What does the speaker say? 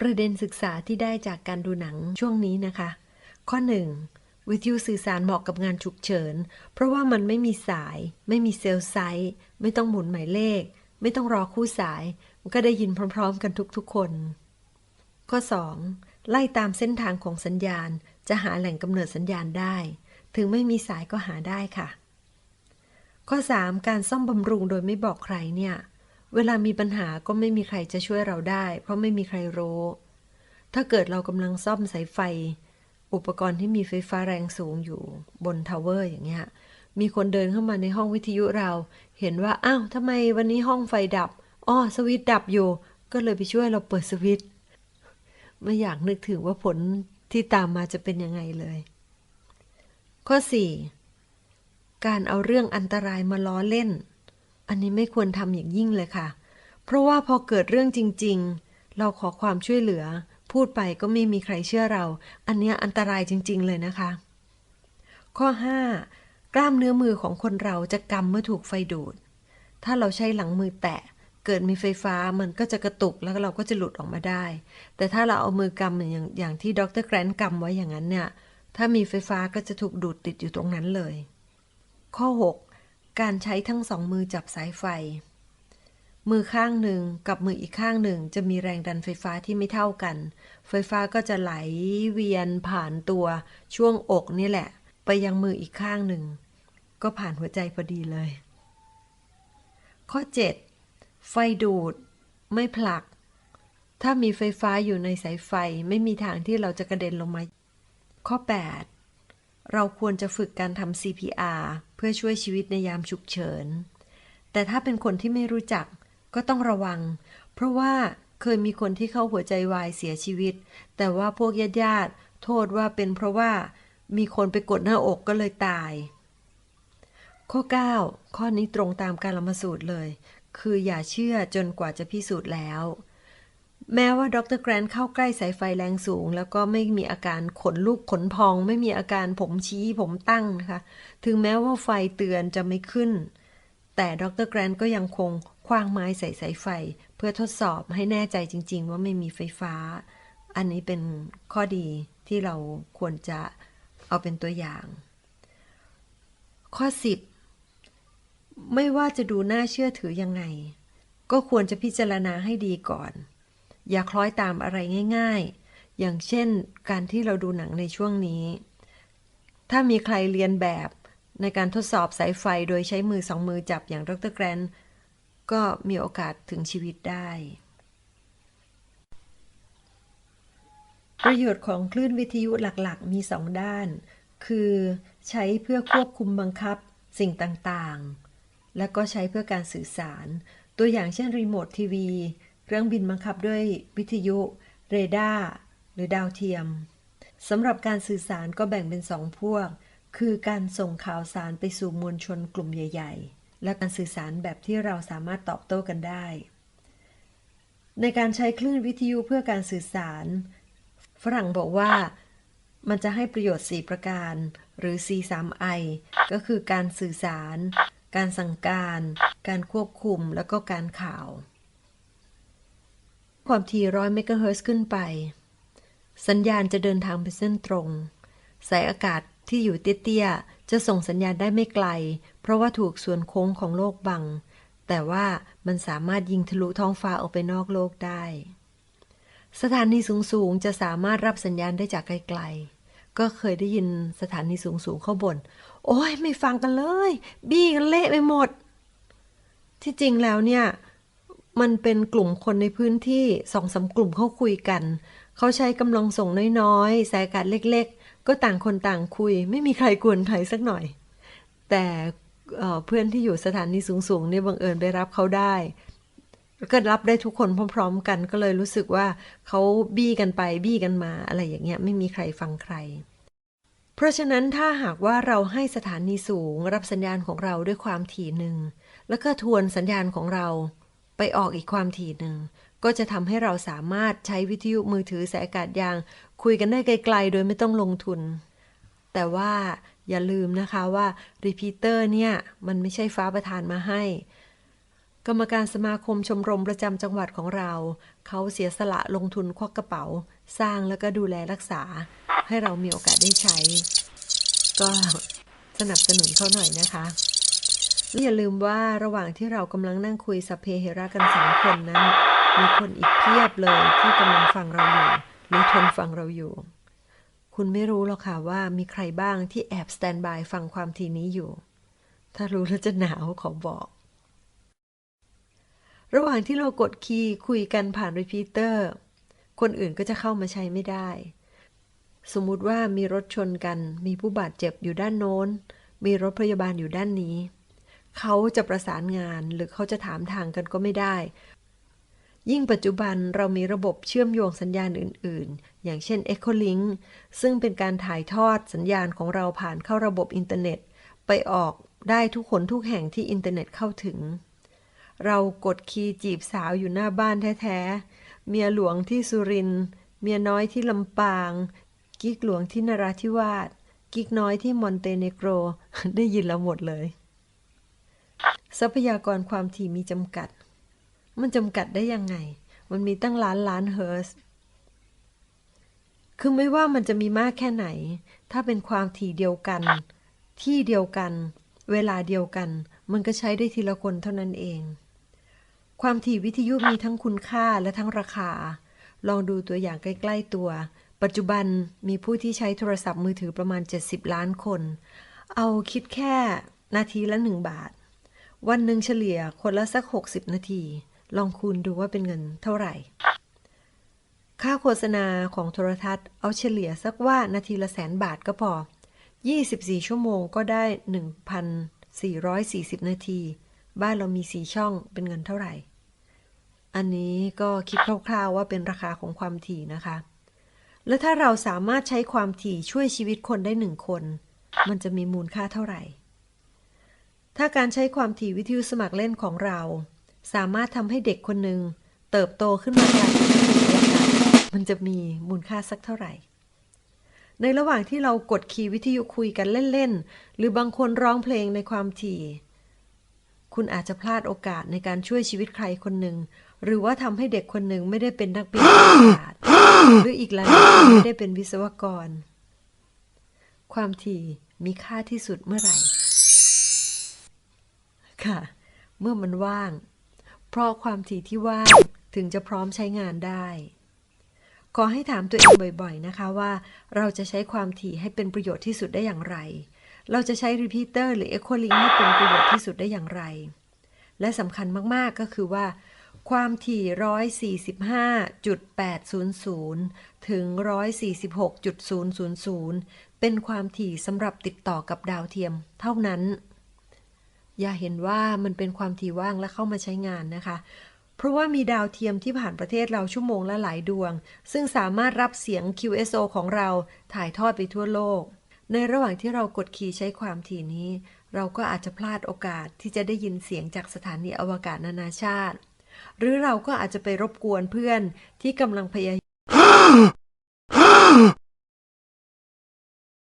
ประเด็นศึกษาที่ได้จากการดูหนังช่วงนี้นะคะ ข้อ 1. วิทยุสื่อสารเหมาะกับงานฉุกเฉิน เพราะว่ามันไม่มีสาย ไม่มีเซลล์ไซต์ไม่ต้องหมุนหมายเลข ไม่ต้องรอคู่สาย มันก็ได้ยินพร้อมๆ กันทุกๆคน ข้อ 2. ไล่ตามเส้นทางของสัญญาณ จะหาแหล่งกำเนิดสัญญาณได้ ถึงไม่มีสายก็หาได้ค่ะ ข้อ 3. การซ่อมบำรุงโดยไม่บอกใครเนี่ย เวลามีปัญหาก็ไม่มีใครจะช่วยเราได้ เพราะไม่มีใครรู้ ถ้าเกิดเรากำลังซ่อมสายไฟ อุปกรณ์ที่มีไฟฟ้าแรงสูงอยู่บนทาวเวอร์อย่างเงี้ย มีคนเดินเข้ามาในห้องวิทยุเรา เห็นว่า อ้าวทำไมวันนี้ห้องไฟดับอ้อสวิตดับอยู่ ก็เลยไปช่วยเราเปิดสวิตไม่อยากนึกถึงว่าผลที่ตามมาจะเป็นยังไงเลย ข้อ 4. การเอาเรื่องอันตรายมาล้อเล่น อันนี้ไม่ควรทำอย่างยิ่งเลยค่ะ เพราะว่าพอเกิดเรื่องจริง ๆ เราขอความช่วยเหลือ พูดไปก็ไม่มีใครเชื่อเรา อันนี้อันตรายจริง ๆ เลยนะคะ ข้อ 5. กล้ามเนื้อมือของคนเราจะกำเมื่อถูกไฟดูด ถ้าเราใช้หลังมือแตะ เกิดมีไฟฟ้ามันก็จะกระตุกแล้วเราก็จะหลุดออกมาได้ แต่ถ้าเราเอามือกำอย่างอย่างที่ดรแกรนกำไว้อย่างนั้นเนี่ย ถ้ามีไฟฟ้าก็จะถูกดูดติดอยู่ตรงนั้นเลย ข้อ 6. การใช้ทั้งสองมือจับสายไฟ มือข้างหนึ่งกับมืออีกข้างหนึ่งจะมีแรงดันไฟฟ้าที่ไม่เท่ากัน ไฟฟ้าก็จะไหลเวียนผ่านตัวช่วงอกนี่แหละ ไปยังมืออีกข้างหนึ่ง ก็ผ่านหัวใจพอดีเลย ข้อ 7. ไฟดูด ไม่ผลัก ถ้ามีไฟฟ้าอยู่ในสายไฟไม่มีทางที่เราจะกระเด็นลงมา ข้อ 8. เราควรจะฝึกการทำ CPR เพื่อช่วยชีวิตในยามฉุกเฉิน แต่ถ้าเป็นคนที่ไม่รู้จักก็ต้องระวัง เพราะว่าเคยมีคนที่เข้าหัวใจวายเสียชีวิต แต่ว่าพวกญาติญาติโทษว่าเป็นเพราะว่ามีคนไปกดหน้าอกก็เลยตาย ข้อ 9 ข้อนี้ตรงตามการละมาสูตรเลย คืออย่าเชื่อจนกว่าจะพิสูจน์แล้ว แม้ว่าดรแกรนเข้าใกล้สายไฟแรงสูง แล้วก็ไม่มีอาการขนลุกขนพอง ไม่มีอาการผมชี้ผมตั้งนะคะ ถึงแม้ว่าไฟเตือนจะไม่ขึ้น แต่ดรแกรนก็ยังคงคว้างไม้ใส่สายไฟ เพื่อทดสอบให้แน่ใจจริง ๆ ว่าไม่มีไฟฟ้า อันนี้เป็นข้อดีที่เราควรจะเอาเป็นตัวอย่าง ข้อ 10 ไม่ว่าจะดูน่าเชื่อถือยังไง ก็ควรจะพิจารณาให้ดีก่อน อย่าคล้อยตามอะไรง่าย ๆ อย่างเช่นการที่เราดูหนังในช่วงนี้ ถ้ามีใครเรียนแบบในการทดสอบสายไฟโดยใช้มือสองมือจับอย่างดรแกรนก็มีโอกาสถึงชีวิตได้ ประโยชน์ของคลื่นวิทยุหลักๆ มีสองด้าน คือใช้เพื่อควบคุมบังคับสิ่งต่างๆ และก็ใช้เพื่อการสื่อสาร ตัวอย่างเช่นรีโมททีวี เครื่องบินบังคับด้วยวิทยุ เรดาร์หรือดาวเทียมสำหรับการสื่อสารก็แบ่งเป็นสองพวก คือการส่งข่าวสารไปสู่มวลชนกลุ่มใหญ่ ๆ และการสื่อสารแบบที่เราสามารถตอบโต้กันได้ ในการใช้คลื่นวิทยุเพื่อการสื่อสาร ฝรั่งบอกว่ามันจะให้ประโยชน์ 4 ประการ หรือ C3I ก็คือการสื่อสาร การสั่งการ การควบคุม แล้วก็การข่าว ความถี่ร้อยเมกะเฮิรตซ์ขึ้นไป สัญญาณจะเดินทางไปเส้นตรง สายอากาศที่อยู่เตี้ยๆ จะส่งสัญญาณได้ไม่ไกล เพราะว่าถูกส่วนโค้งของโลกบัง แต่ว่ามันสามารถยิงทะลุท้องฟ้าออกไปนอกโลกได้ สถานีสูงๆ จะสามารถรับสัญญาณได้จากไกลๆ ก็เคยได้ยินสถานีสูงๆ เข้าบ่น โอ้ยไม่ฟังกันเลย บี้กันเละไปหมด ที่จริงแล้วเนี่ย มันเป็นกลุ่มคนในพื้นที่สองสากลุ่มเขาคุยกัน เขาใช้กำลังส่งน้อยๆ สายกาศเล็กๆ ก็ต่างคนต่างคุย ไม่มีใครกวนใครสักหน่อย แต่เอ่อเพื่อนที่อยู่สถานีสูงๆเนี่ยบังเอิญไปรับเขาได้ ก็รับได้ทุกคนพร้อม ๆ กันก็เลยรู้สึกว่าเขาบี้กันไปบี้กันมาอะไรอย่างเงี้ยไม่มีใครฟังใคร เพราะฉะนั้นถ้าหากว่าเราให้สถานีสูงรับสัญญาณของเราด้วยความถี่หนึ่งแล้วก็ทวนสัญญาณของเรา ไปออกอีกความถี่หนึ่ง ก็จะทำให้เราสามารถใช้วิทยุมือถือสายอากาศยาง คุยกันได้ไกลๆ โดยไม่ต้องลงทุน แต่ว่าอย่าลืมนะคะว่ารีพีเตอร์เนี่ย มันไม่ใช่ฟ้าประทานมาให้ กรรมการสมาคมชมรมประจำจังหวัดของเรา เขาเสียสละลงทุนควักกระเป๋า สร้างแล้วก็ดูแลรักษา ให้เรามีโอกาสได้ใช้ ก็สนับสนุนเขาหน่อยนะคะ และอย่าลืมว่าระหว่างที่เรากำลังนั่งคุยสัพเพเหระกันสามคนนั้น มีคนอีกเพียบเลยที่กำลังฟังเราอยู่หรือทนฟังเราอยู่ คุณไม่รู้หรอกค่ะว่ามีใครบ้างที่แอบสแตนบายฟังความทีนี้อยู่ ถ้ารู้แล้วจะหนาวขอบอก ระหว่างที่เรากดคีย์คุยกันผ่านรีพีเตอร์ คนอื่นก็จะเข้ามาใช้ไม่ได้ สมมุติว่ามีรถชนกัน มีผู้บาดเจ็บอยู่ด้านโน้น มีรถพยาบาลอยู่ด้านนี้ เขาจะประสานงานหรือเขาจะถามทางกันก็ไม่ได้ ยิ่งปัจจุบันเรามีระบบเชื่อมโยงสัญญาณอื่น ๆ อย่างเช่น Echolink ซึ่งเป็นการถ่ายทอดสัญญาณของเราผ่านเข้าระบบอินเทอร์เน็ต ไปออกได้ทุกคนทุกแห่งที่อินเทอร์เน็ตเข้าถึง เรากดคีย์จีบสาวอยู่หน้าบ้านแท้ ๆ เมียหลวงที่สุรินเมียน้อยที่ลำปาง กิ๊กหลวงที่นราธิวาสกิ๊กน้อยที่มอนเตเนโกร ได้ยินเราหมดเลย ทรัพยากรความถี่มีจำกัด มันจำกัดได้ยังไง มันมีตั้งล้านล้านเฮิร์ตคือไม่ว่ามันจะมีมากแค่ไหน ถ้าเป็นความถี่เดียวกัน ที่เดียวกัน เวลาเดียวกัน มันก็ใช้ได้ทีละคนเท่านั้นเอง ความถี่วิทยุมีทั้งคุณค่าและทั้งราคา ลองดูตัวอย่างใกล้ ๆ ตัว ปัจจุบันมีผู้ที่ใช้โทรศัพท์มือถือประมาณ 70 ล้านคน เอาคิดแค่นาทีละ 1 บาท วันหนึ่งเฉลี่ยคนละสัก 60 นาที ลองคูณดูว่าเป็นเงินเท่าไหร่ ค่าโฆษณาของโทรทัศน์เอาเฉลี่ยสักว่านาทีละแสนบาทก็พอ 24 ชั่วโมงก็ได้ 1,440 นาที บ้านเรามี4ช่องเป็นเงินเท่าไหร่ อันนี้ก็คิดคร่าวๆว่าเป็นราคาของความถี่นะคะ แล้วถ้าเราสามารถใช้ความถี่ช่วยชีวิตคนได้หนึ่งคน มันจะมีมูลค่าเท่าไหร่ ถ้าการใช้ความถี่วิทยุสมัครเล่นของเรา สามารถทำให้เด็กคนหนึ่งเติบโตขึ้นมากลากมันจะมีมูลค่าสักเท่าไหร่ ในระหว่างที่เรากดคีย์วิทยุคุยกันเล่น ๆ หรือบางคนร้องเพลงในความถี่ คุณอาจจะพลาดโอกาสในการช่วยชีวิตใครคนหนึ่ง หรือว่าทำให้เด็กคนหนึ่งไม่ได้เป็นนักบินอวกาศหรืออีกหลายคนไม่ได้เป็นวิศวกร ความถี่มีค่าที่สุดเมื่อไหร่ ค่ะ เมื่อมันว่าง เพราะความถี่ที่ว่างถึงจะพร้อมใช้งานได้ ขอให้ถามตัวเองบ่อยๆนะคะว่าเราจะใช้ความถี่ให้เป็นประโยชน์ที่สุดได้อย่างไร เราจะใช้รีพีเตอร์หรือ Echo Link ให้เป็นประโยชน์ที่สุดได้อย่างไร และสำคัญมากๆก็คือว่า ความถี่ 145.800 ถึง 146.000 เป็นความถี่สำหรับติดต่อกับดาวเทียม เท่านั้น อย่าเห็นว่ามันเป็นความถี่ว่างและเข้ามาใช้งานนะคะ เพราะว่ามีดาวเทียมที่ผ่านประเทศเราชั่วโมงละหลายดวง ซึ่งสามารถรับเสียง QSO ของเราถ่ายทอดไปทั่วโลก ในระหว่างที่เรากดขี่ใช้ความถี่นี้ เราก็อาจจะพลาดโอกาสที่จะได้ยินเสียงจากสถานีอวกาศนานาชาติ หรือเราก็อาจจะไปรบกวนเพื่อนที่กำลังพยายาม